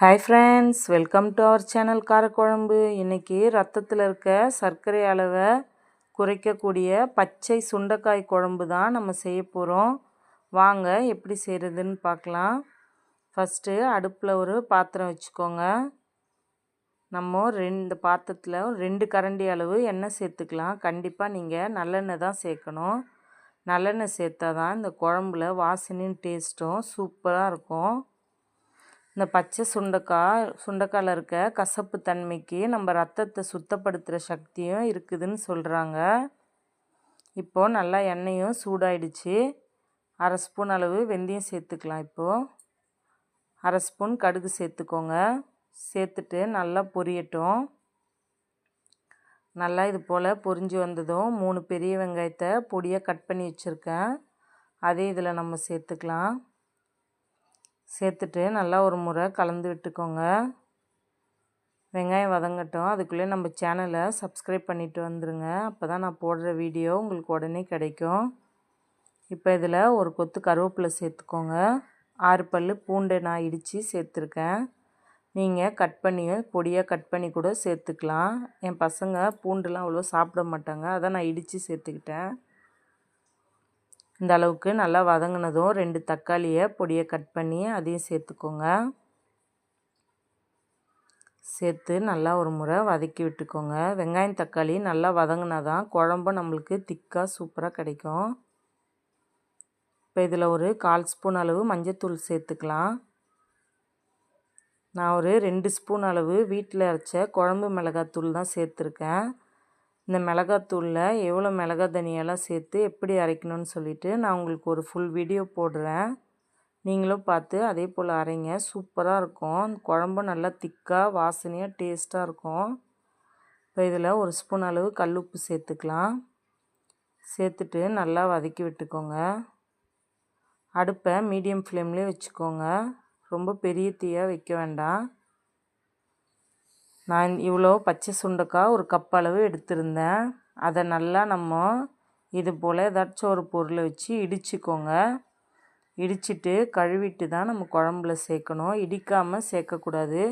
Hi friends welcome to our channel காரக்குழம்பு இன்றைக்கி ரத்தத்தில் இருக்க சர்க்கரை அளவை குறைக்கக்கூடிய பச்சை சுண்டைக்காய் குழம்பு தான் நம்ம செய்ய போகிறோம் வாங்க எப்படி செய்கிறதுன்னு பார்க்கலாம். ஃபஸ்ட்டு அடுப்பில் ஒரு பாத்திரம் வச்சுக்கோங்க. நம்ம ரெண்டு பாத்திரத்தில் ரெண்டு கரண்டி அளவு எண்ணெய் சேர்த்துக்கலாம். கண்டிப்பாக நீங்கள் நல்லெண்ணெய் தான் சேர்க்கணும். நல்லெண்ணெய் சேர்த்தா தான் இந்த குழம்புல வாசனையும் டேஸ்ட்டும் சூப்பராக இருக்கும். இந்த பச்சை சுண்டைக்காய் சுண்டைக்காயில் இருக்க கசப்பு தன்மைக்கு நம்ம ரத்தத்தை சுத்தப்படுத்துகிற சக்தியும் இருக்குதுன்னு சொல்கிறாங்க இப்போது நல்லா எண்ணெயும் சூடாயிடுச்சு. அரை ஸ்பூன் அளவு வெந்தயம் சேர்த்துக்கலாம் இப்போது அரை ஸ்பூன் கடுகு சேர்த்துக்கோங்க. சேர்த்துட்டு நல்லா பொரியட்டும். நல்லா இது போல் பொரிஞ்சு வந்ததும் மூணு பெரிய வெங்காயத்தை பொடியாக கட் பண்ணி வச்சுருக்கேன். அதே இதில் நம்ம சேர்த்துக்கலாம். சேர்த்துட்டு நல்லா ஒரு முறை கலந்து விட்டுக்கோங்க. வெங்காயம் வதங்கட்டும். அதுக்குள்ளே நம்ம சேனலை சப்ஸ்கிரைப் பண்ணிவிட்டு வந்துடுங்க அப்போ தான் நான் போடுற வீடியோ உங்களுக்கு உடனே கிடைக்கும். இப்போ இதில் ஒரு கொத்து கருவேப்பிலை சேர்த்துக்கோங்க. ஆறு பல் பூண்டை நான் இடித்து சேர்த்துருக்கேன். நீங்கள் கட் பண்ணி பொடியாக கட் பண்ணி கூட சேர்த்துக்கலாம். என் பசங்க பூண்டுலாம் அவ்வளோ சாப்பிட மாட்டாங்க. அதை நான் இடித்து சேர்த்துக்கிட்டேன். இந்த அளவுக்கு நல்லா வதங்கினதும் ரெண்டு தக்காளியை பொடியை கட் பண்ணி அதையும் சேர்த்துக்கோங்க. சேர்த்து நல்லா ஒரு முறை வதக்கி விட்டுக்கோங்க. வெங்காயம் தக்காளி நல்லா வதங்கினா தான் குழம்பு நம்மளுக்கு திக்காக சூப்பராக கிடைக்கும். இப்போ இதில் ஒரு கால் ஸ்பூன் அளவு மஞ்சத்தூள் சேர்த்துக்கலாம். நான் ஒரு ரெண்டு ஸ்பூன் அளவு வீட்டில் அரைச்ச குழம்பு மிளகாத்தூள் தான் சேர்த்துருக்கேன். இந்த மிளகாத்தூளில் எவ்வளோ மிளகா தனியெல்லாம் சேர்த்து எப்படி அரைக்கணும்னு சொல்லிவிட்டு நான் உங்களுக்கு ஒரு ஃபுல் வீடியோ போடுறேன். நீங்களும் பார்த்து அதே போல் அரைங்க. சூப்பராக இருக்கும். குழம்பும் நல்லா திக்காக வாசனையாக டேஸ்ட்டாக இருக்கும். இப்போ இதில் ஒரு ஸ்பூன் அளவு கல் உப்பு சேர்த்துக்கலாம். சேர்த்துட்டு நல்லா வதக்கி விட்டுக்கோங்க. அடுப்பை மீடியம் ஃப்ளேம்லேயே வச்சுக்கோங்க. ரொம்ப பெரிய தீயாக வைக்க வேண்டாம். நான் இவ்வளோ பச்சை சுண்டைக்காய் ஒரு கப் அளவு எடுத்திருந்தேன். அதை நல்லா நம்ம இது போல் ஏதாச்சும் ஒரு பொருளை வச்சு இடிச்சுக்கோங்க. இடிச்சிட்டு கழுவிட்டு தான் நம்ம குழம்புல சேர்க்கணும். இடிக்காமல் சேர்க்கக்கூடாது.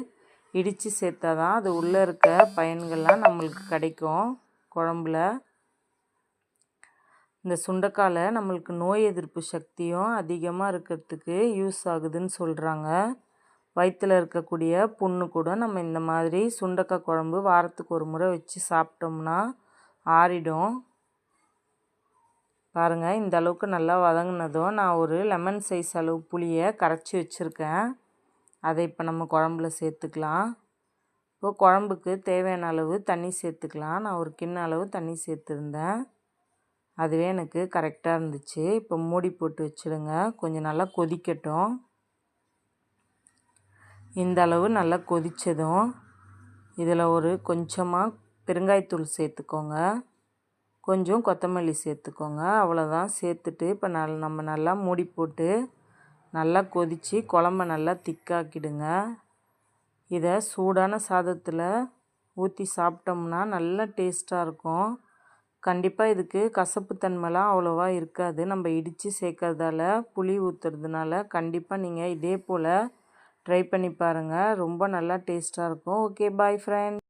இடித்து சேர்த்தா தான் அது உள்ளே இருக்க பயன்கள்லாம் நம்மளுக்கு கிடைக்கும் குழம்புல. இந்த சுண்டைக்காயில் நம்மளுக்கு நோய் எதிர்ப்பு சக்தியும் அதிகமாக இருக்கிறதுக்கு யூஸ் ஆகுதுன்னு சொல்கிறாங்க வயிற்றில் இருக்கக்கூடிய புண்ணு கூட நம்ம இந்த மாதிரி சுண்டக்காய் குழம்பு வாரத்துக்கு ஒரு முறை வச்சு சாப்பிட்டோம்னா ஆறிடும். பாருங்கள் இந்த அளவுக்கு நல்லா வதங்கினதும் நான் ஒரு லெமன் சைஸ் அளவு புளியை கரைச்சி வச்சுருக்கேன். அதை இப்போ நம்ம குழம்புல சேர்த்துக்கலாம். இப்போ குழம்புக்கு தேவையான அளவு தண்ணி சேர்த்துக்கலாம். நான் ஒரு கிண்ண அளவு தண்ணி சேர்த்துருந்தேன். அதுவே எனக்கு கரெக்டாக இருந்துச்சு. இப்போ மூடி போட்டு வச்சுடுங்க. கொஞ்சம் நல்லா கொதிக்கட்டும். இந்த அளவு நல்லா கொதித்ததும் இதில் ஒரு கொஞ்சமாக பெருங்காயத்தூள் சேர்த்துக்கோங்க. கொஞ்சம் கொத்தமல்லி சேர்த்துக்கோங்க. அவ்வளோதான் சேர்த்துட்டு இப்போ நல் நம்ம நல்லா மூடி போட்டு நல்லா கொதித்து குழம்ப நல்லா திக்காக்கிடுங்க. இதை சூடான சாதத்தில் ஊற்றி சாப்பிட்டோம்னா நல்லா டேஸ்ட்டாக இருக்கும். கண்டிப்பாக இதுக்கு கசப்பு தன்மைலாம் அவ்வளோவா இருக்காது. நம்ம இடித்து சேர்க்கறதால புளி ஊற்றுறதுனால கண்டிப்பாக நீங்கள் இதே போல் ட்ரை பண்ணி பாருங்கள் ரொம்ப நல்லா டேஸ்ட்டாக இருக்கும். Okay bye friend